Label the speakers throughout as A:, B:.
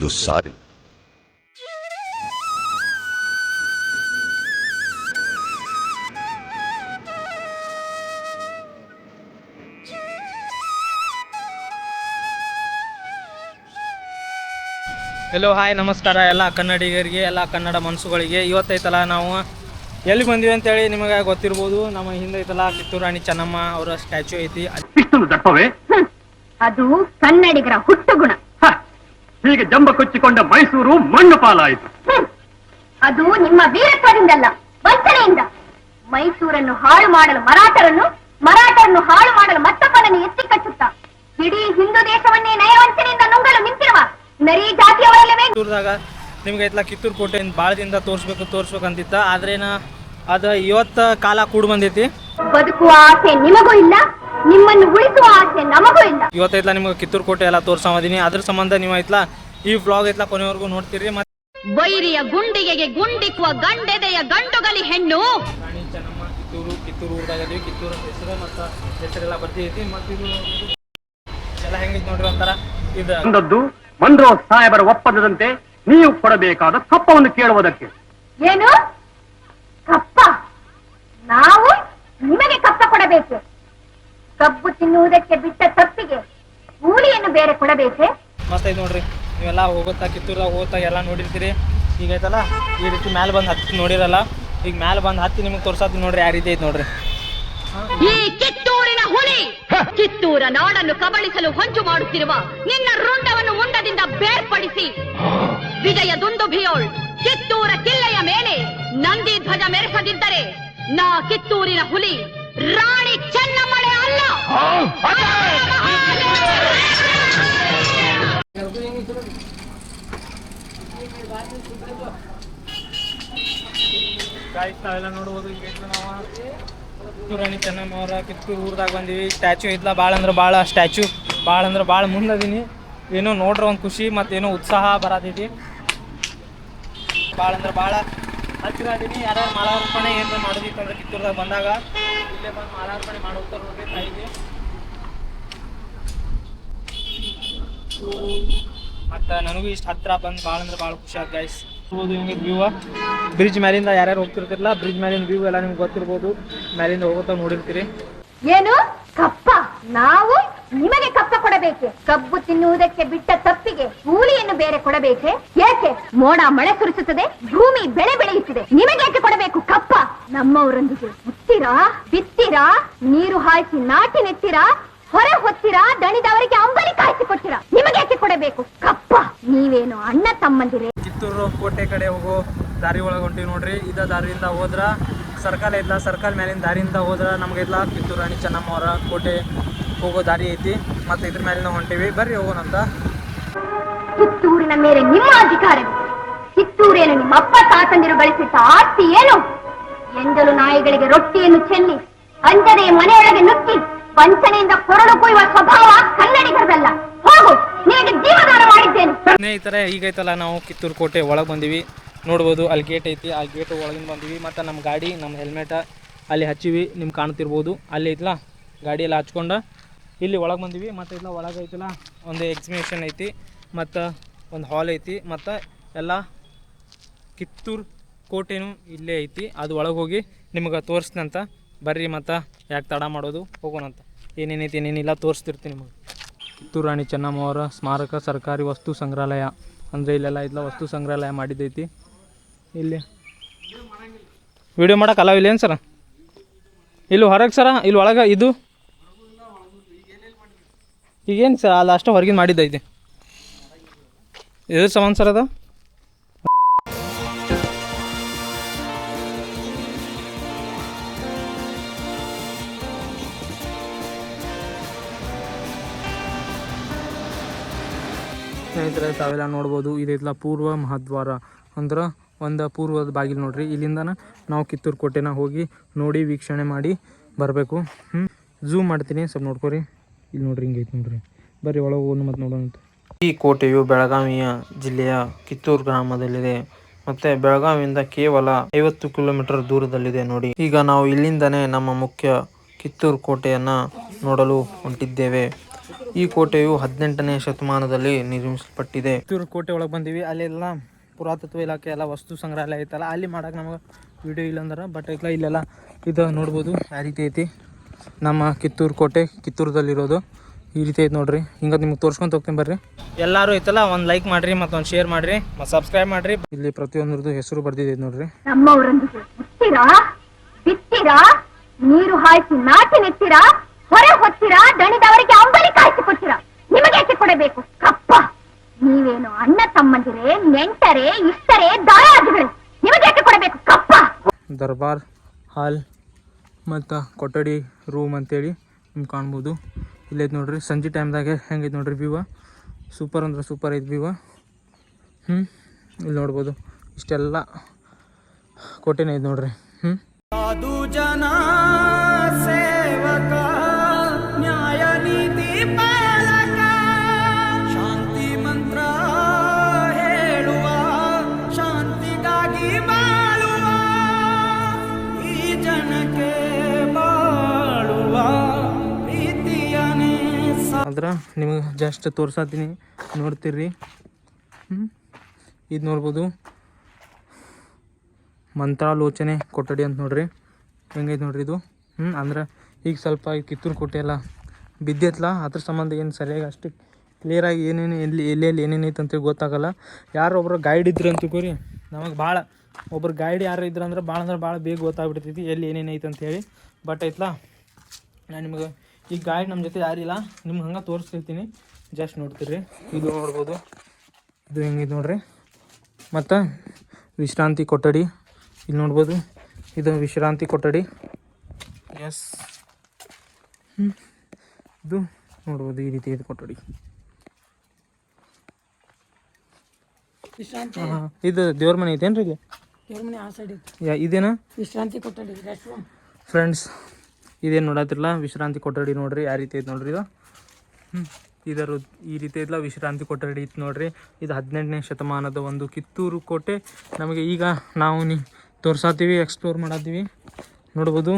A: ಒಂದು Sábio.
B: Hello hi ನಮಸ್ಕಾರ. ಎಲ್ಲ ಕನ್ನಡಿಗರಿಗೆ ಎಲ್ಲ ಕನ್ನಡ ಮನಸ್ಸುಗಳಿಗೆ. ಇವತ್ತೈತಲ್ಲ ನಾವು ಎಲ್ಲಿ ಬಂದಿವಿ ಅಂತೇಳಿ ನಿಮಗೆ ಗೊತ್ತಿರ್ಬೋದು. ನಮ್ಮ ಹಿಂದೆ ಐತಲ್ಲ ಕಿತ್ತೂರು ರಾಣಿ ಚೆನ್ನಮ್ಮ ಅವರ ಸ್ಟ್ಯಾಚು ಐತಿ.
C: ಅದು ಕನ್ನಡಿಗರ ಹುಟ್ಟು ಗುಣ.
D: ಹೀಗೆ ಜಂಬ ಕೊಚ್ಚಿಕೊಂಡ ಮೈಸೂರು ಮಣ್ಣು ಪಾಲಾಯಿತು.
C: ಅದು ನಿಮ್ಮ ವೀರತ್ವದಿಂದಲ್ಲ ವಂಚನೆಯಿಂದ. ಮೈಸೂರನ್ನು ಹಾಳು ಮಾಡಲು ಮರಾಠರನ್ನು ಮರಾಠರನ್ನು ಹಾಳು ಮಾಡಲು ಮತ್ತೊಬ್ಬನನ್ನು ಎತ್ತಿ ಕಟ್ಟುತ್ತಾ ಇಡೀ ಹಿಂದೂ ದೇಶವನ್ನೇ ನಯವಂಚನೆಯಿಂದ ನುಂಗಲು ನಿಂತಿರುವ ನರಿ ಜಾತಿಯವರಲ್ಲವೇ?
B: ನಿಮ್ಗೆ ಐತಲ್ಲ ಕಿತ್ತೂರು ಕೋಟೆ ಬಾಳದಿಂದ ತೋರಿಸ್ಬೇಕು ತೋರಿಸ್ಬೇಕು ಅಂತಿತ್ತ ಆದ್ರೇನ ಅದ ಇವತ್ತ ಕಾಲ ಕೂಡ ಬಂದೈತಿ.
C: ಬದುಕುವ ಆಸೆ ನಿಮಗೂ ಇಲ್ಲ? ನಿಮ್ಮನ್ನು ಉಳಿಸುವ ಆಸೆ ನಮಗೂ ಇಲ್ಲ.
B: ಇವತ್ತೈತ್ಲ ನಿಮ್ಗೆ ಕಿತ್ತೂರು ಕೋಟೆ ಎಲ್ಲ ತೋರ್ಸಮದೀನಿ ಅದ್ರ ಸಂಬಂಧ ನೀವು ಐತ್ಲಾ ಈ ಬ್ಲಾಗ್ ಐತ್ಲಾ ಕೊನೆವರೆಗೂ ನೋಡ್ತೀರಿ ಮತ್ತೆ
E: ವೈರಿಯ ಗುಂಡಿಗೆಗೆ ಗುಂಡಿಕ್ಕುವ ಗಂಡೆದೆಯ ಗಂಡುಗಲಿ ಹೆಣ್ಣು.
B: ರಾಣಿ ಚೆನ್ನಮ್ಮ ಕಿತ್ತೂರು ಕಿತ್ತೂರು ಊರ್ದಾಗ ಅದೀವಿ ಕಿತ್ತೂರು ಅಂತ ಹೆಸರು ಮತ್ತು ಹೆಸರೆಲ್ಲ ಬರ್ದೈತಿ ಮತ್ತು ಇದು ಎಲ್ಲ ಹೆಂಗೈತಿ ನೋಡ್ರಿ ಒಂಥರ ಇದು
D: ಅಂದದ್ದು ಮನ್ರೋ ಸಾಹೇಬರ ಒಪ್ಪಂದದಂತೆ ನೀವು ಕೊಡಬೇಕಾದ ಕಪ್ಪವನ್ನು ಕೇಳುವುದಕ್ಕೆ.
C: ಏನು? ಕಪ್ಪ ನಾವು ನಿಮಗೆ ಕಪ್ಪ ಕೊಡಬೇಕೆ. ಕಬ್ಬು ತಿನ್ನುವುದಕ್ಕೆ ಬಿಟ್ಟ ತಪ್ಪಿಗೆ ಕೂಲಿಯನ್ನು ಬೇರೆ ಕೊಡಬೇಕೆ?
B: ಮಸ್ತ್ ಐತ್ ನೋಡ್ರಿ ನೀವೆಲ್ಲ ಹೋಗುತ್ತಾ ಕಿತ್ತೂರ್ದಾಗ ಹೋಗ್ತಾ ಎಲ್ಲ ನೋಡಿರ್ತೀರಿ. ಈಗ ಐತಲ್ಲ ಈ ರೀತಿ ಮ್ಯಾಲೆ ಬಂದು ಹತ್ತಿ ನೋಡಿರಲ್ಲ ಈಗ ಮ್ಯಾಲೆ ಬಂದು ಹತ್ತಿ ನಿಮ್ಗೆ ತೋರ್ಸಾತಿ ನೋಡ್ರಿ ಯಾರ ರೀತಿ ಐತೆ ನೋಡ್ರಿ.
E: ಈ ಕಿತ್ತೂರಿನ ಹುಲಿ ಕಿತ್ತೂರ ನಾಡನ್ನು ಕಬಳಿಸಲು ಹೊಂಚು ಮಾಡುತ್ತಿರುವ ನಿನ್ನ ರುಂಡವನ್ನು ಮುಂಡದಿಂದ ಬೇರ್ಪಡಿಸಿ. ವಿಜಯ ದುಂದುಭಿಯೋಳ್ ಕಿತ್ತೂರ ಕಿಲ್ಲೆಯ ಮೇಲೆ ನಂದಿ ಧ್ವಜ ಮೆರೆಸದಿದ್ದರೆ ನಾ ಕಿತ್ತೂರಿನ ಹುಲಿ ರಾಣಿ ಚೆನ್ನಮ್ಮಳೆ ಅಲ್ಲ
B: ಗಾಯ್ಸ್ ನಾವೆಲ್ಲ ನೋಡ್ಬೋದು ಈಗ ಐತ್ಲ ನಾವು ಕಿತ್ತೂರು ರಾಣಿ ಚೆನ್ನಮ್ಮ ಅವರ ಕಿತ್ತೂರು ಊರ್ದಾಗ ಬಂದೀವಿ ಸ್ಟ್ಯಾಚ್ಯೂ ಐತ್ಲ ಭಾಳ ಅಂದ್ರೆ ಭಾಳ ಸ್ಟ್ಯಾಚ್ಯೂ ಭಾಳ ಅಂದ್ರೆ ಭಾಳ ಮುಂದದೀನಿ ಏನೋ ನೋಡ್ರ ಒಂದು ಖುಷಿ ಮತ್ತು ಏನೋ ಉತ್ಸಾಹ ಬರತೈತಿ ಭಾಳ ಅಂದ್ರೆ ಭಾಳ ಹತ್ತಿರ ಅದೀನಿ ಯಾರ್ಯಾರು ಮಾಲಾರ್ಪಣೆ ಏನಾರ ಮಾಡೋದಿತ್ತಂದ್ರೆ ಕಿತ್ತೂರ್ದಾಗ ಬಂದಾಗ ಇಲ್ಲೇ ಬಂದು ಮಾಲಾರ್ಪಣೆ ಮಾಡೋಗ್ತಾರೆ ನೋಡ್ರಿ ತಾಯಿಗೆ. ಮತ್ತು ನನಗೂ ಇಷ್ಟು ಹತ್ತಿರ ಬಂದು ಭಾಳ ಅಂದ್ರೆ ಭಾಳ ಖುಷಿ ಆಯ್ತು ಗೈಸ್ ನೋಡ್ಬೋದು ಹಿಂಗೆ ವ್ಯೂ ಬ್ರಿಡ್ಜ್ ಮ್ಯಾಲಿಂದ ಯಾರ್ಯಾರು ಹೋಗ್ತಿರ್ತಿರಲ್ಲ ಬ್ರಿಡ್ಜ್ ಮ್ಯಾಲಿನ ವ್ಯೂ ಎಲ್ಲ ನಿಮ್ಗೆ ಗೊತ್ತಿರ್ಬೋದು. ಮ್ಯಾಲಿಂದ ಹೋಗೋತ ನೋಡಿರ್ತೀರಿ.
C: ಏನು? ಕಪ್ಪ? ನಾವು ನಿಮಗೆ ಕಪ್ಪ ಕೊಡಬೇಕೆ? ಕಬ್ಬು ತಿನ್ನುವುದಕ್ಕೆ ಬಿಟ್ಟ ತಪ್ಪಿಗೆ ಕೂಲಿಯನ್ನು ಬೇರೆ ಕೊಡಬೇಕೆ? ಏಕೆ ಮೋಡ ಮಳೆ ಸುರಿಸುತ್ತದೆ, ಭೂಮಿ ಬೆಳೆ ಬೆಳೆಯುತ್ತಿದೆ. ನಿಮಗೇಕೆ ಕೊಡಬೇಕು ಕಪ್ಪ? ನಮ್ಮವರೊಂದಿಗೆ ಮುತ್ತಿರಾ ಬಿತ್ತಿರಾ, ನೀರು ಹಾಯಿಸಿ ನಾಟಿ ನೆತ್ತಿರಾ ಹೊರೆ ಹೊತ್ತಿರಾ ದಣಿದವರಿಗೆ ಅಂಬಲಿ ಕಾಯಿಸಿ ಕೊಟ್ಟಿರಾ. ಯಾಕೆ ಕೊಡಬೇಕು ಕಪ್ಪ? ನೀವೇನು ಅಣ್ಣ ತಮ್ಮಂದಿರೇ?
B: ಕಿತ್ತೂರು ಕೋಟೆ ಕಡೆ ಹೋಗೋ ದಾರಿ ಒಳಗೊಂಡಿ ನೋಡ್ರಿ. ಇದ ದಾರಿಯಿಂದ ಹೋದ್ರ ಸರ್ಕಲ್ ಐತ್ಲ ಸರ್ಕಲ್ ಮೇಲಿನ ದಾರಿಯಿಂದ ಹೋದ್ರ ನಮ್ಗೆ ಕಿತ್ತೂರು ರಾಣಿ ಚೆನ್ನಮ್ಮ ಅವರ ಕೋಟೆ ಹೋಗೋ ದಾರಿ ಐತಿ ಮತ್ತೆ ಇದ್ರ ಮೇಲಿನ ಹೊಂಟಿವಿ. ಬರ್ರಿ ಹೋಗೋಣಂತ
C: ಕಿತ್ತೂರಿನ ಮೇಲೆ ನಿಮ್ಮ ಅಧಿಕಾರ ಕಿತ್ತೂರೇನು ನಿಮ್ಮ ಅಪ್ಪ ತಾತಂದಿರು ಗಳಿಸಿದ್ದ ಆಸ್ತಿ ಏನು? ಎಂದಲು ನಾಯಿಗಳಿಗೆ ರೊಟ್ಟಿಯನ್ನು ಚೆಲ್ಲಿ ಅಂಜದೆ ಮನೆಯೊಳಗೆ ನುಕ್ಕಿ ವಂಚನೆಯಿಂದ ಕೊರಳು ಕೊಯ್ಯುವ ಸ್ವಭಾವ ಕನ್ನಡಿಗರದಲ್ಲ. ಹೋಗು ನಿನಗೆ ಜೀವದಾನ ಮಾಡಿದ್ದೇನೆ.
B: ಸ್ನೇಹಿತರೆ ಈಗೈತಲ್ಲ ನಾವು ಕಿತ್ತೂರು ಕೋಟೆ ಒಳಗೆ ಬಂದಿವಿ. ನೋಡ್ಬೋದು ಅಲ್ಲಿ ಗೇಟ್ ಐತಿ ಆ ಗೇಟ್ ಒಳಗಿಂದ ಬಂದಿವಿ. ಮತ್ತು ನಮ್ಮ ಗಾಡಿ ನಮ್ಮ ಹೆಲ್ಮೆಟ ಅಲ್ಲಿ ಹಚ್ಚಿವಿ. ನಿಮ್ಗೆ ಕಾಣ್ತಿರ್ಬೋದು. ಅಲ್ಲಿ ಐತಲ್ಲ ಗಾಡಿಯಲ್ಲಿ ಎಲ್ಲ ಹಚ್ಕೊಂಡು ಇಲ್ಲಿ ಒಳಗೆ ಬಂದಿವಿ. ಮತ್ತು ಇಲ್ಲ ಒಳಗೆ ಐತಲ್ಲ, ಒಂದು ಎಕ್ಸಿಬಿಷನ್ ಐತಿ, ಮತ್ತು ಒಂದು ಹಾಲ್ ಐತಿ, ಮತ್ತು ಎಲ್ಲ ಕಿತ್ತೂರು ಕೋಟೆನೂ ಇಲ್ಲೇ ಐತಿ. ಅದು ಒಳಗೆ ಹೋಗಿ ನಿಮಗೆ ತೋರಿಸ್ನಂತ ಬರ್ರಿ ಮತ್ತು ಯಾಕೆ ತಡ ಮಾಡೋದು ಹೋಗೋಣಂತ ಏನೇನೈತಿ ಏನೇನಿಲ್ಲ ತೋರಿಸ್ತಿರ್ತೀನಿ ನಿಮಗೆ. ಕಿತ್ತೂರು ರಾಣಿ ಚೆನ್ನಮ್ಮ ಅವರ ಸ್ಮಾರಕ ಸರ್ಕಾರಿ ವಸ್ತು ಸಂಗ್ರಹಾಲಯ. ಅಂದರೆ ಇಲ್ಲೆಲ್ಲ ಇಲ್ಲ ವಸ್ತು ಸಂಗ್ರಹಾಲಯ ಮಾಡಿದ್ದೈತಿ ಇಲ್ಲಿ. ವಿಡಿಯೋ ಮಾಡೋಕೆ ಇಲ್ಲೇನು ಸರ ಇಲ್ಲಿ ಹೊರಗೆ ಸರ ಇಲ್ಲಿ ಒಳಗೆ ಇದು. ಈಗೇನು ಸರ್ ಅಲ್ಲಿ ಅಷ್ಟು ಹೊರಗಿನ ಇದೆ ಎದುರು ಸಮಾನ ಸರ್ ಅದು? ಸ್ನೇಹಿತರೆ, ತಾವೆಲ್ಲ ನೋಡ್ಬೋದು ಇದೈತಲ್ಲ ಪೂರ್ವ ಮಹಾದ್ವಾರ. ಅಂದ್ರೆ ಒಂದು ಪೂರ್ವದ ಬಾಗಿಲು ನೋಡ್ರಿ. ಇಲ್ಲಿಂದ ನಾವು ಕಿತ್ತೂರು ಕೋಟೆನ ಹೋಗಿ ನೋಡಿ ವೀಕ್ಷಣೆ ಮಾಡಿ ಬರಬೇಕು. ಹ್ಞೂ ಝೂಮ್ ಮಾಡ್ತೀನಿ. ಸ್ವಲ್ಪ ನೋಡ್ಕೊರಿ. ಇಲ್ಲಿ ನೋಡ್ರಿ ಹಿಂಗೈತೆ ನೋಡ್ರಿ. ಬರ್ರಿ ಒಳಗೆ ಹೋಗೋಣ ಮತ್ತು ನೋಡೋಣ ಈ ಕೋಟೆಯು ಬೆಳಗಾವಿಯ ಜಿಲ್ಲೆಯ ಕಿತ್ತೂರು ಗ್ರಾಮದಲ್ಲಿದೆ. ಮತ್ತೆ ಬೆಳಗಾವಿಯಿಂದ ಕೇವಲ ಐವತ್ತು ಕಿಲೋಮೀಟರ್ ದೂರದಲ್ಲಿದೆ ನೋಡಿ. ಈಗ ನಾವು ಇಲ್ಲಿಂದನೇ ನಮ್ಮ ಮುಖ್ಯ ಕಿತ್ತೂರು ಕೋಟೆಯನ್ನ ನೋಡಲು ಹೊಂಟಿದ್ದೇವೆ. ಈ ಕೋಟೆಯು ಹದಿನೆಂಟನೇ ಶತಮಾನದಲ್ಲಿ ನಿರ್ಮಿಸಲ್ಪಟ್ಟಿದೆ. ಕಿತ್ತೂರು ಕೋಟೆ ಒಳಗೆ ಬಂದೀವಿ. ಅಲ್ಲೆಲ್ಲ ಪುರಾತತ್ವ ಇಲಾಖೆ ಎಲ್ಲ ವಸ್ತು ಸಂಗ್ರಹಾಲಯ ಐತಲ್ಲ ಅಲ್ಲಿ ಮಾಡಕ್ಕೆ ನಮಗೆ ವಿಡಿಯೋ ಇಲ್ಲಂದ್ರೆ ಬಟ್ ಇಲ್ಲ ಇಲ್ಲೆಲ್ಲ ಇದು ನೋಡ್ಬೋದು. ಯಾವ ರೀತಿ ಐತಿ. ನಮ್ಮ ಕಿತ್ತೂರು ಕೋಟೆ ಕಿತ್ತೂರದಲ್ಲಿರೋದು. ಈ ರೀತಿ ಐತೆ ನೋಡ್ರಿ. ಹಿಂಗ ನಿಮ್ಗೆ ತೋರ್ಸ್ಕೊಂತ ಹೋಗ್ತೀನಿ ಬರ್ರಿ. ಎಲ್ಲರೂ ಐತಲ್ಲ ಒಂದು ಲೈಕ್ ಮಾಡಿರಿ ಮತ್ತೊಂದು ಒಂದು ಶೇರ್ ಮಾಡಿರಿ. ಮತ್ತು ಸಬ್ಸ್ಕ್ರೈಬ್ ಮಾಡಿರಿ. ಇಲ್ಲಿ ಪ್ರತಿಯೊಂದ್ರದ್ದು ಹೆಸರು ಬರ್ದಿದೆ ನೋಡ್ರಿ.
C: ನೀರು ಹಾಯಿಸಿ ನಾಟಿ ನೆತ್ತಿರಾ ಹೊರ ಹೊತ್ತಿರಾ ದಣಿದವರಿಗೆ ಅಂಬಲಿ ಕಾಯಿಸಿ ಕೊಡ್ತೀರಾ? ನಿಮಗೆ ಕೊಡಬೇಕು? ಕಪ್ಪ! ನೀವೇನು ಅಣ್ಣ ತಮ್ಮಂದಿರೇ ನೆಂಟರೇ ಇಷ್ಟರೇ ನಿಮಗೆ ಕೊಡಬೇಕು? ಕಪ್ಪ!
B: ದರ್ಬಾರ್ ಹಾಲ್ ಮತ್ತು ಕೊಠಡಿ ರೂಮ್ ಅಂತೇಳಿ ನಿಮ್ಗೆ ಕಾಣ್ಬೋದು. ಇಲ್ಲೈತೆ ನೋಡ್ರಿ, ಸಂಜೆ ಟೈಮ್ದಾಗೆ ಹೆಂಗೈತೆ ನೋಡ್ರಿ ವ್ಯೂವ ಸೂಪರ್ ಅಂದ್ರೆ ಸೂಪರ್ ಐತೆ ವ್ಯೂವ ಹ್ಞೂ ಇಲ್ಲಿ ನೋಡ್ಬೋದು. ಇಷ್ಟೆಲ್ಲ ಕೋಟೆನೇ ಐತೆ ನೋಡ್ರಿ. ಹ್ಞೂ
A: ಜನ, ಸೇವಕ ನ್ಯಾಯ ನೀತಿ
B: ಆದ್ರೆ ನಿಮಗೆ ಜಸ್ಟ್ ತೋರ್ಸಾತೀನಿ. ನೋಡ್ತೀರಿ ಇದು ನೋಡ್ಬೋದು. ಮಂತ್ರಾಲೋಚನೆ ಕೊಠಡಿ ಅಂತ ನೋಡ್ರಿ. ಹೆಂಗೈತೆ ನೋಡ್ರಿ ಇದು. ಹ್ಞೂ ಅಂದ್ರೆ ಈಗ ಸ್ವಲ್ಪ ಕಿತ್ತೂರು ಕೋಟೆ ಎಲ್ಲ ಬಿದ್ದೈತ್ಲ? ಅದ್ರ ಸಂಬಂಧ ಏನು ಸರಿಯಾಗಿ ಅಷ್ಟು ಕ್ಲಿಯರಾಗಿ ಏನೇನು ಎಲ್ಲಿ ಎಲ್ಲೆಲ್ಲಿ ಏನೇನು ಐತೆ ಅಂತೇಳಿ ಗೊತ್ತಾಗಲ್ಲ. ಯಾರು ಒಬ್ರು ಗೈಡ್ ಇದ್ರು ಅಂತ ಕೂರಿ ನಮಗೆ ಭಾಳ ಒಬ್ರು ಗೈಡ್ ಯಾರು ಇದ್ರು ಅಂದ್ರೆ ಭಾಳ ಅಂದ್ರೆ ಭಾಳ ಬೇಗ ಗೊತ್ತಾಗ್ಬಿಡ್ತೈತಿ ಎಲ್ಲಿ ಏನೇನು ಐತೆ ಅಂತೇಳಿ ಬಟ್ ಐತ್ಲಾ? ನಾನು ನಿಮ್ಗೆ ಈ ಗಾಡಿ ನಮ್ಮ ಜೊತೆ ಯಾರಿಲ್ಲ ನಿಮ್ಗೆ ಹಂಗೆ ತೋರಿಸ್ತಿರ್ತೀನಿ ಜಸ್ಟ್ ನೋಡ್ತೀರಿ ಇದು ನೋಡ್ಬೋದು. ಇದು ಹೆಂಗಿದೆ ನೋಡ್ರಿ. ಮತ್ತು ವಿಶ್ರಾಂತಿ ಕೊಠಡಿ. ಇಲ್ಲಿ ನೋಡ್ಬೋದು. ಇದು ವಿಶ್ರಾಂತಿ ಕೊಠಡಿ. ಎಸ್ ಇದು ನೋಡ್ಬೋದು ಈ ರೀತಿ ಇದು ಕೊಠಡಿ. ಇದು ದೇವ್ರ ಮನೆ ಐತೇನ್ರಿ ಇದೇನಾ?
F: ವಿಶ್ರಾಂತಿ ಕೊಠಡಿ
B: ಫ್ರೆಂಡ್ಸ್ ಇದೇನು ನೋಡತ್ತಿರಲ್ಲ ವಿಶ್ರಾಂತಿ ಕೊಠಡಿ ನೋಡ್ರಿ ಯಾವ ರೀತಿ ಐತೆ ನೋಡ್ರಿ ಇದು. ಇದರ ಈ ರೀತಿ ಐತಲ್ಲ ವಿಶ್ರಾಂತಿ ಕೊಠಡಿ ಇತ್ತು ನೋಡ್ರಿ. ಇದು ಹದಿನೆಂಟನೇ ಶತಮಾನದ ಒಂದು ಕಿತ್ತೂರು ಕೋಟೆ. ನಮಗೆ ಈಗ ನಾವು ನೀ ತೋರ್ಸಾತೀವಿ ಎಕ್ಸ್ಪ್ಲೋರ್ ಮಾಡತ್ತೀವಿ ನೋಡ್ಬೋದು.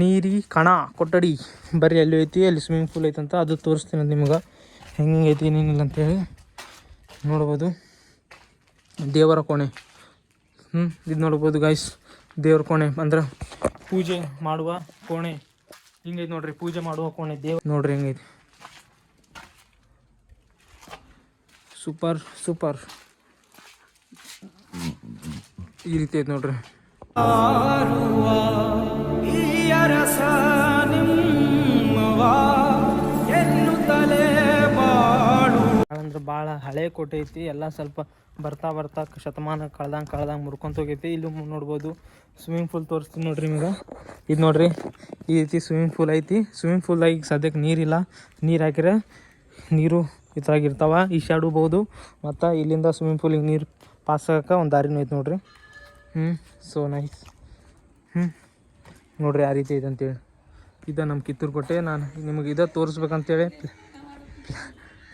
B: ನೀರಿ ಕಣ ಕೊಠಡಿ. ಬರೀ ಅಲ್ಲಿ ಐತಿ, ಅಲ್ಲಿ ಸ್ವಿಮ್ಮಿಂಗ್ ಪೂಲ್ ಐತಂತ ಅದು ತೋರಿಸ್ತೀನಿ ನಿಮ್ಗೆ. ಹೆಂಗೆ ಐತಿ ಏನೇನಿಲ್ಲ ಅಂತೇಳಿ ನೋಡ್ಬೋದು. ದೇವರ ಕೋಣೆ. ಹ್ಞೂ ಇದು ನೋಡ್ಬೋದು ಗಾಯ್ಸ್ ದೇವ್ರ ಕೋಣೆ. ಅಂದ್ರೆ ಪೂಜೆ ಮಾಡುವ ಕೋಣೆ. ಹಿಂಗೈತೆ ನೋಡ್ರಿ ಪೂಜೆ ಮಾಡುವ ಕೋಣೆ ದೇವ್ ನೋಡ್ರಿ ಹೆಂಗೈತಿ. Super super. ಈ ರೀತಿ ಐತೆ ನೋಡ್ರಿ. ಅಂದ್ರೆ ಭಾಳ ಹಳೆ ಕೋಟೆ ಐತಿ ಎಲ್ಲ ಸ್ವಲ್ಪ ಬರ್ತಾ ಬರ್ತಾ ಶತಮಾನ ಕಳ್ದಂಗೆ ಕಳ್ದಂಗೆ ಮುರ್ಕೊಂತ ಹೋಗೈತಿ. ಇಲ್ಲಿ ನೋಡ್ಬೋದು ಸ್ವಿಮ್ಮಿಂಗ್ ಫೂಲ್ ತೋರಿಸ್ತೀನಿ ನೋಡ್ರಿ ನಿಮಗೆ. ಇದು ನೋಡ್ರಿ, ಈ ರೀತಿ ಸ್ವಿಮ್ಮಿಂಗ್ ಫೂಲ್ ಐತಿ. ಸ್ವಿಮ್ಮಿಂಗ್ ಫೂಲ್ ಈಗ ಸದ್ಯಕ್ಕೆ ನೀರಿಲ್ಲ. ನೀರು ಹಾಕಿದ್ರೆ ನೀರು ಇದ್ರಾಗ ಇರ್ತಾವ ಈಶಾಡಬಹುದು ಮತ್ತು ಇಲ್ಲಿಂದ ಸ್ವಿಮ್ಮಿಂಗ್ ಪೂಲಿಗೆ ನೀರು ಪಾಸ್ ಆಗಕ್ಕೆ ಒಂದು ದಾರಿನೂ ಐತೆ ನೋಡ್ರಿ. ಹ್ಞೂ ಸೋ ನೈಸ್ ಹ್ಞೂ ನೋಡ್ರಿ ಆ ರೀತಿ ಐತೆ ಅಂತೇಳಿ. ಇದು ನಮ್ಮ ಕಿತ್ತೂರು ಕೋಟೆ ನಾನು ನಿಮಗೆ ಇದ ತೋರಿಸ್ಬೇಕಂತೇಳಿ.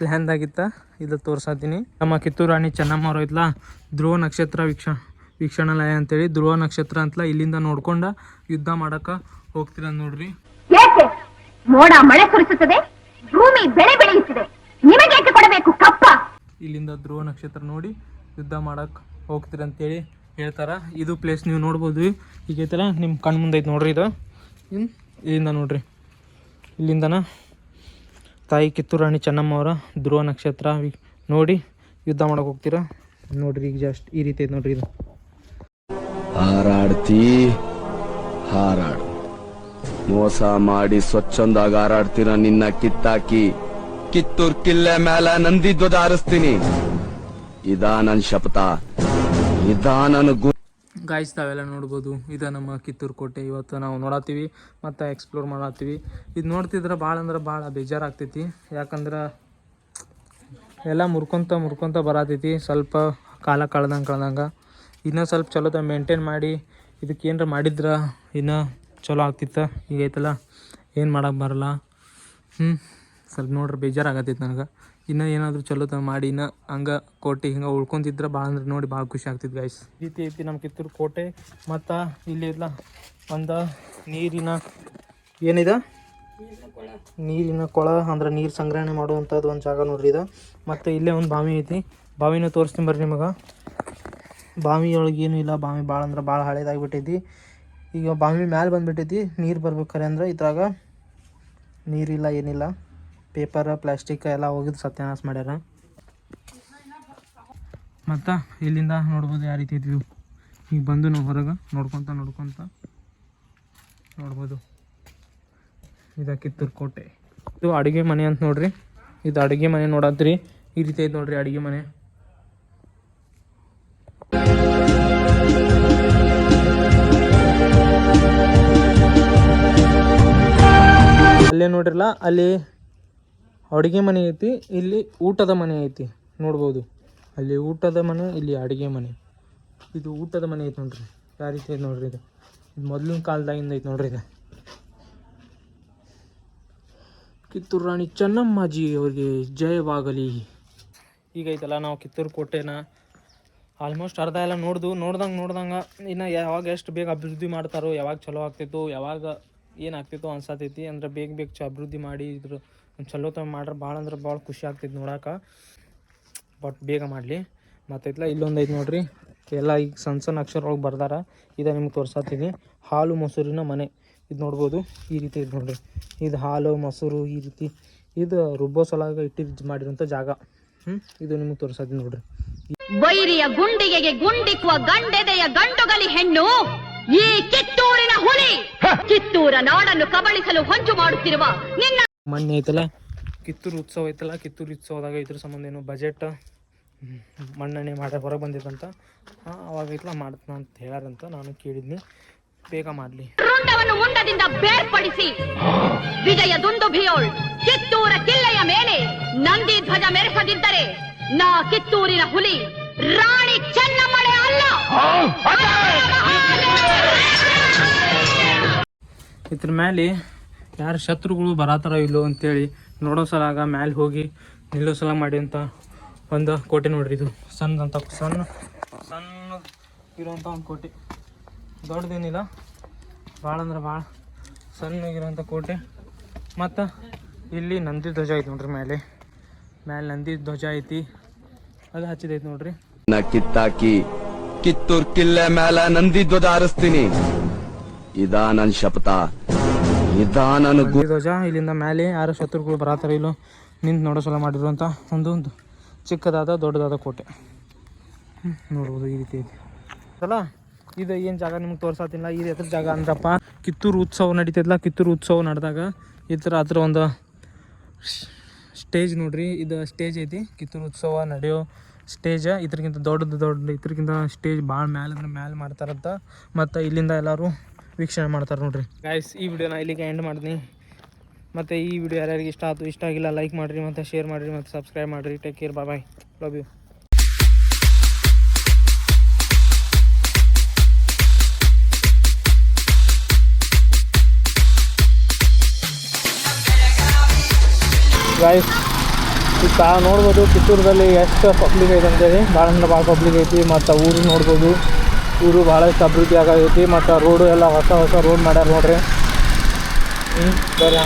B: ಪ್ಲ್ಯಾನ್ದಾಗಿತ್ತ ಇದು ತೋರ್ಸತ್ತೀನಿ ನಮ್ಮ ಕಿತ್ತೂರು ರಾಣಿ ಚೆನ್ನಮ್ಮ ಅವ್ರು ಐತ್ಲಾ? ಧ್ರುವ ನಕ್ಷತ್ರ ವೀಕ್ಷ ವೀಕ್ಷಣಾಲಯ ಅಂತೇಳಿ. ಧ್ರುವ ನಕ್ಷತ್ರ ಅಂತಲ ಇಲ್ಲಿಂದ ನೋಡ್ಕೊಂಡ ಯುದ್ಧ ಮಾಡಕ್ಕೆ ಹೋಗ್ತೀರ ನೋಡ್ರಿ.
C: ಮೋಡ ಮಳೆ ಸುರಿಸುತ್ತದೆ ಭೂಮಿ ಬೆಳೆ ಬೆಳೆಯುತ್ತದೆ. ನಿಮಗೆ ಕೊಡಬೇಕು ಕಪ್ಪ?
B: ಇಲ್ಲಿಂದ ಧ್ರುವ ನಕ್ಷತ್ರ ನೋಡಿ ಯುದ್ಧ ಮಾಡಕ್ಕೆ ಹೋಗ್ತೀರ ಅಂತೇಳಿ ಹೇಳ್ತಾರ. ಇದು ಪ್ಲೇಸ್ ನೀವು ನೋಡ್ಬೋದು ಈಗ ಐತಲ್ಲ ನಿಮ್ಮ ಕಣ್ಣು ಮುಂದೆ ಐತೆ ನೋಡ್ರಿ ಇದು. ಇಲ್ಲಿಂದ ನೋಡ್ರಿ. ಇಲ್ಲಿಂದನ? ತಾಯಿ ಕಿತ್ತೂರು ರಾಣಿ ಚೆನ್ನಮ್ಮ ಅವರ ಧ್ರುವ ನಕ್ಷತ್ರ. ನೋಡಿ, ಯುದ್ಧ ಮಾಡಕ್ಕೆ ಹೋಗ್ತೀರಾ? ನೋಡ್ರಿ, ಈಗ ಜಸ್ಟ್ ಈ ರೀತಿ ಐತೆ ನೋಡ್ರಿ ಇದು.
G: ಹಾರಾಡ್ತಿ, ಹಾರಾಡು. ಮೋಸ ಮಾಡಿ ಸ್ವಚ್ಛಂದಾಗ ಹಾರಾಡ್ತೀರಾ ನಿನ್ನ ಕಿತ್ತಾಕಿ? ಕಿತ್ತೂರ್ ಕಿಲ್ಲೆ ಮ್ಯಾಲ ನಂದಿ ಧ್ವಜ ಹಾರಿಸ್ತೀನಿ. ಇದಾ ನನ್ ಶಪಥ. ಇದಾ ನನ್ ಗು
B: ಗಾಯ್ಸ್ ತಾವೆಲ್ಲ ನೋಡ್ಬೋದು. ಇದು ನಮ್ಮ ಕಿತ್ತೂರು ಕೋಟೆ. ಇವತ್ತು ನಾವು ನೋಡತ್ತೀವಿ. ಮತ್ತು ಎಕ್ಸ್ಪ್ಲೋರ್ ಮಾಡತ್ತೀವಿ. ಇದು ನೋಡ್ತಿದ್ರೆ ಭಾಳ ಅಂದ್ರೆ ಭಾಳ ಬೇಜಾರಾಗ್ತೈತಿ. ಯಾಕಂದ್ರೆ ಎಲ್ಲ ಮುರ್ಕೊತ ಮುರ್ಕೊತ ಬರತೈತಿ. ಸ್ವಲ್ಪ ಕಾಲ ಕಳ್ದಂಗೆ ಕಳ್ದಂಗೆ. ಇನ್ನೂ ಸ್ವಲ್ಪ ಚಲೋತ ಮೇಂಟೈನ್ ಮಾಡಿ ಇದಕ್ಕೆ ಏನಾರ ಮಾಡಿದ್ರೆ ಇನ್ನೂ ಚಲೋ ಆಗ್ತಿತ್ತು. ಈಗ ಐತಲ್ಲ? ಏನು ಮಾಡೋಕ್ಕೆ ಬರಲ್ಲ? ಹ್ಞೂ ಸ್ವಲ್ಪ ನೋಡ್ರಿ ಬೇಜಾರಾಗತ್ತೈತಿ ನನಗೆ. ಇನ್ನೂ ಏನಾದರೂ ಚಲೋತ ಮಾಡಿ ಇನ್ನ ಹಂಗೆ ಕೋಟೆ ಹಿಂಗೆ ಉಳ್ಕೊಂತಿದ್ರೆ ಭಾಳ ಅಂದ್ರೆ ನೋಡಿ ಭಾಳ ಖುಷಿ ಆಗ್ತಿದ್ ಗೈಸ್ ರೀತಿ ಐತಿ ನಮ್ಮ ಕಿತ್ತೂರು ಕೋಟೆ. ಮತ್ತು ಇಲ್ಲಿ ಇಲ್ಲ ಒಂದು ನೀರಿನ ಏನಿದೆ? ನೀರಿನ ಕೊಳ. ಅಂದ್ರೆ ನೀರು ಸಂಗ್ರಹಣೆ ಮಾಡುವಂಥದ್ದು ಒಂದು ಜಾಗ ನೋಡ್ರಿ ಇದು. ಮತ್ತು ಇಲ್ಲೇ ಒಂದು ಬಾವಿ ಐತಿ. ಬಾವಿನ ತೋರಿಸ್ತೀನಿ ಬರ್ರಿ ನಿಮಗೆ. ಬಾವಿಯೊಳಗೆ ಒಳಗೆ ಏನೂ ಇಲ್ಲ ಬಾವಿ ಭಾಳ ಅಂದ್ರೆ ಭಾಳ ಹಳೇದಾಗಿಬಿಟ್ಟೈತಿ. ಈಗ ಬಾವಿ ಮ್ಯಾಲೆ ಬಂದ್ಬಿಟ್ಟೈತಿ ನೀರು ಬರ್ಬೇಕಾರೆ ಅಂದ್ರೆ ಇದ್ರಾಗ ನೀರಿಲ್ಲ ಏನಿಲ್ಲ. ಪೇಪರ್, ಪ್ಲಾಸ್ಟಿಕ್ ಎಲ್ಲ ಹೋಗಿದ್ದು ಸತ್ಯನಾಶ ಮಾಡ್ಯಾರ. ಮತ್ತು ಇಲ್ಲಿಂದ ನೋಡ್ಬೋದು ಯಾವ ರೀತಿ ಇದ್ವಿ ಈಗ ಬಂದು ನಾವು ಹೊರಗೆ ನೋಡ್ಕೊತ ನೋಡ್ಕೊತ ನೋಡ್ಬೋದು. ಇದು ಕಿತ್ತೂರು ಕೋಟೆ. ಇದು ಅಡುಗೆ ಮನೆ ಅಂತ ನೋಡ್ರಿ. ಇದು ಅಡುಗೆ ಮನೆ ನೋಡತ್ರಿ. ಈ ರೀತಿ ಐತೆ ನೋಡ್ರಿ ಅಡುಗೆ ಮನೆ. ಅಲ್ಲೇ ನೋಡ್ರಲ್ಲ, ಅಲ್ಲಿ ಅಡುಗೆ ಮನೆ ಐತಿ, ಇಲ್ಲಿ ಊಟದ ಮನೆ ಐತಿ, ನೋಡ್ಬೋದು. ಅಲ್ಲಿ ಊಟದ ಮನೆ, ಇಲ್ಲಿ ಅಡುಗೆ ಮನೆ. ಇದು ಊಟದ ಮನೆ ಐತಿ ನೋಡ್ರಿ. ಯಾವ ರೀತಿ ಐತೆ ನೋಡ್ರಿ ಇದು? ಇದು ಮೊದಲಿನ ಕಾಲದಾಗಿಂದ ಐತಿ ನೋಡ್ರಿ ಇದು. ಕಿತ್ತೂರು ರಾಣಿ ಚೆನ್ನಮ್ಮಾಜಿ ಅವ್ರಿಗೆ ಜಯವಾಗಲಿ. ಈಗ ಐತಲ್ಲ ನಾವು ಕಿತ್ತೂರು ಕೋಟೆನ ಆಲ್ಮೋಸ್ಟ್ ಅರ್ಧ ಎಲ್ಲ ನೋಡ್ದು, ನೋಡ್ದಂಗೆ ನೋಡ್ದಂಗೆ ಇನ್ನು ಯಾವಾಗ ಎಷ್ಟು ಬೇಗ ಅಭಿವೃದ್ಧಿ ಮಾಡ್ತಾರೋ, ಯಾವಾಗ ಚಲೋ ಆಗ್ತಿತ್ತು, ಯಾವಾಗ ಏನಾಗ್ತಿತ್ತು ಅನ್ಸತೈತಿ. ಅಂದ್ರೆ ಬೇಗ ಬೇಗ ಚ ಅಭಿವೃದ್ಧಿ ಮಾಡಿ ಇದ್ರ ಒಂದ್ ಚಲೋ ತ ಮಾಡ್ರೆ ಭಾಳ ಅಂದ್ರೆ ಭಾಳ ಖುಷಿ ಆಗ್ತೈತಿ ನೋಡಕ್ಕೆ ಬಟ್ ಬೇಗ ಮಾಡಲಿ. ಮತ್ತೈತ್ಲ ಇಲ್ಲೊಂದು ಐತೆ ನೋಡ್ರಿ. ಎಲ್ಲ ಈಗ ಸಣ್ಣ ಸಣ್ಣ ಅಕ್ಷರ ಒಳಗೆ ಬರ್ದಾರ. ಇದು ನಿಮ್ಗೆ ತೋರ್ಸತ್ತೀನಿ ಹಾಲು ಮೊಸರಿನ ಮನೆ. ಇದು ನೋಡ್ಬೋದು. ಈ ರೀತಿ ಇದು ನೋಡ್ರಿ. ಇದು ಹಾಲು ಮೊಸರು ಈ ರೀತಿ. ಇದು ರುಬ್ಬೋ ಸಲಾಗ ಇಟ್ಟಿದ್ದು ಮಾಡಿರೋಂಥ ಜಾಗ. ಹ್ಞೂ ಇದು ನಿಮ್ಗೆ ತೋರ್ಸತ್ತೀನಿ ನೋಡ್ರಿ.
E: ಬೈರಿಯ ಗುಂಡಿಗೆಗೆ ಗುಂಡಿಕ್ಕುವ ಗಂಡೆದೆಯ ಗಂಡುಗಲಿ ಹೆಣ್ಣು ಈ ಕಿತ್ತೂರಿನ ಹುಲಿ. ಕಿತ್ತೂರ ನಾಡನ್ನು ಕಬಳಿಸಲು ಹೊಂಚು ಮಾಡುತ್ತಿರುವ ನಿನ್ನ
B: ಮೊನ್ನೆ ಐತಲ್ಲ? ಕಿತ್ತೂರು ಉತ್ಸವ ಐತಲ್ಲ ಕಿತ್ತೂರು ಉತ್ಸವದಾಗ ಇದ್ರ ಸಂಬಂಧ ಏನು ಬಜೆಟ್ ಮಣ್ಣೆಣ್ಣೆ ಮಾಡಿ ಹೊರಗೆ ಬಂದಿತ್ತಂತ ಅವಾಗ ಐತಲ್ಲ ಮಾಡ್ತಾನ ಅಂತ ಹೇಳಾರಂತ ನಾನು ಕೇಳಿದ್ನಿ. ಬೇಗ ಮಾಡಲಿ.
E: ಮುಂಡದಿಂದ ಬೇರ್ಪಡಿಸಿ. ವಿಜಯ ದುಂದುಭಿಯೋಳ್ ಕಿತ್ತೂರ ಕಿಲ್ಲೆಯ ಮೇಲೆ ನಂದಿ ಧ್ವಜ ಮೆರೆಸದಿದ್ದರೆ ನಾ ಕಿತ್ತೂರಿನ ಹುಲಿ ರಾಣಿ ಚೆನ್ನಮ್ಮಳೆ ಅಲ್ಲ.
B: ಇದ್ರ ಮೇಲೆ ಯಾರು ಶತ್ರುಗಳು ಬರತ್ತಾರ ಇಲ್ಲೋ ಅಂತೇಳಿ ನೋಡೋ ಸಲಾಗ ಮ್ಯಾಲೆ ಹೋಗಿ ನಿಲ್ಲೋ ಸಲ ಮಾಡಿ ಅಂತ ಒಂದು ಕೋಟೆ ನೋಡ್ರಿ ಇದು. ಸಣ್ಣದಂತ ಸಣ್ಣ ಸಣ್ಣ ಇರುವಂಥ ಒಂದು ಕೋಟೆ. ದೊಡ್ಡದೇನಿಲ್ಲ. ಭಾಳ ಅಂದ್ರೆ ಭಾಳ ಸಣ್ಣಗಿರೋಂಥ ಕೋಟೆ. ಮತ್ತು ಇಲ್ಲಿ ನಂದಿ ಧ್ವಜ ಐತಿ ನೋಡ್ರಿ ಮೇಲೆ ಮ್ಯಾಲೆ ನಂದಿ ಧ್ವಜ ಐತಿ. ಅದು ಹಚ್ಚಿದೈತಿ ನೋಡ್ರಿ.
G: ಕಿತ್ತಾಕಿ, ಕಿತ್ತೂರ್ ಕಿಲ್ಲೆ ಮೇಲೆ ನಂದಿ ಧ್ವಜ ಹಾರಿಸ್ತೀನಿ. ಇದಾ ನನ್ನ ಶಪಥ.
B: ಧ್ವಜ, ಇಲ್ಲಿಂದ ಮೇಲೆ ಯಾರು ಶತ್ರುಗಳು ಬರತ್ತಾರ ಇಲ್ಲೋ ನಿಂತು ನೋಡೋ ಸಲ ಮಾಡಿರುವಂಥ ಒಂದು ಚಿಕ್ಕದಾದ ದೊಡ್ಡದಾದ ಕೋಟೆ. ನೋಡ್ಬೋದು ಈ ರೀತಿ ಅಲ್ಲ, ಇದು ಏನು ಜಾಗ ನಿಮ್ಗೆ ತೋರ್ಸತ್ತಿಲ್ಲ ಈ ಎದ್ರ ಜಾಗ ಅಂದ್ರಪ್ಪ. ಕಿತ್ತೂರು ಉತ್ಸವ ನಡೀತೈತಲ್ಲ, ಕಿತ್ತೂರು ಉತ್ಸವ ನಡೆದಾಗ ಈ ಥರ ಹತ್ರ ಒಂದು ಸ್ಟೇಜ್ ನೋಡ್ರಿ. ಇದು ಸ್ಟೇಜ್ ಐತಿ. ಕಿತ್ತೂರು ಉತ್ಸವ ನಡೆಯೋ ಸ್ಟೇಜ್. ಇದ್ರಗಿಂತ ದೊಡ್ಡದು ದೊಡ್ಡ ಇದ್ರಗಿಂತ ಸ್ಟೇಜ್ ಭಾಳ ಮ್ಯಾಲೆ ಅಂದ್ರೆ ಮ್ಯಾಲೆ ಮಾಡ್ತಾರಂತ. ಮತ್ತು ಇಲ್ಲಿಂದ ಎಲ್ಲರೂ ವೀಕ್ಷಣೆ ಮಾಡ್ತಾರೆ ನೋಡ್ರಿ. ಗಾಯ್ಸ್ ಈ ವಿಡಿಯೋನ ಇಲ್ಲಿಗೆ ಎಂಡ್ ಮಾಡಿದ್ನಿ ಮತ್ತೆ ಈ ವಿಡಿಯೋ ಯಾರ್ಯಾರಿಗೆ ಇಷ್ಟ ಆಯ್ತು ಇಷ್ಟ ಆಗಿಲ್ಲ ಲೈಕ್ ಮಾಡಿರಿ, ಮತ್ತು ಶೇರ್ ಮಾಡಿರಿ, ಮತ್ತು ಸಬ್ಸ್ಕ್ರೈಬ್ ಮಾಡಿರಿ. Take care bye love you guys ಈಗ ನೋಡ್ಬೋದು ಕಿತ್ತೂರದಲ್ಲಿ ಎಷ್ಟು ಪಬ್ಲಿಕ್ ಐತೆ ಅಂತೇಳಿ. ಭಾಳ ಅಂದ್ರೆ ಭಾಳ ಪಬ್ಲಿಕ್ ಐತಿ, ಮತ್ತು ಊರು ನೋಡ್ಬೋದು. ಊರು ಭಾಳಷ್ಟು ಅಭಿವೃದ್ಧಿ ಆಗೈತಿ ಮತ್ತು ರೋಡು ಎಲ್ಲ ಹೊಸ ಹೊಸ ರೋಡ್ ಮಾಡ್ಯಾರ ನೋಡ್ರಿ. ಹ್ಞೂ ಬೇರೆ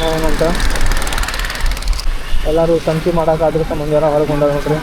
B: ಎಲ್ಲರೂ ಸಂತಿ ಮಾಡೋಕೆ ಅದ್ರ ಸಂಬಂಧ ಹೊರಗೆ ಹೊರಗೊಂಡಾರ ನೋಡ್ರಿ.